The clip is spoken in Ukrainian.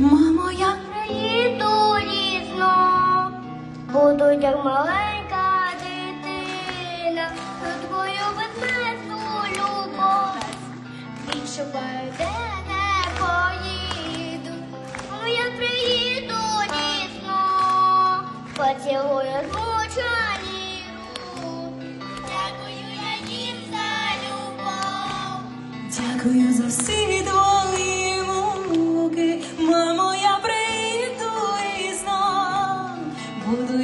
Мамо, я Приїду різно, буду як маленька дитина, до твою безмежну любов. Відчуваю, де поїду, я приїду різно, поцілую змучені руки. Дякую я їм за любов. дякую за всі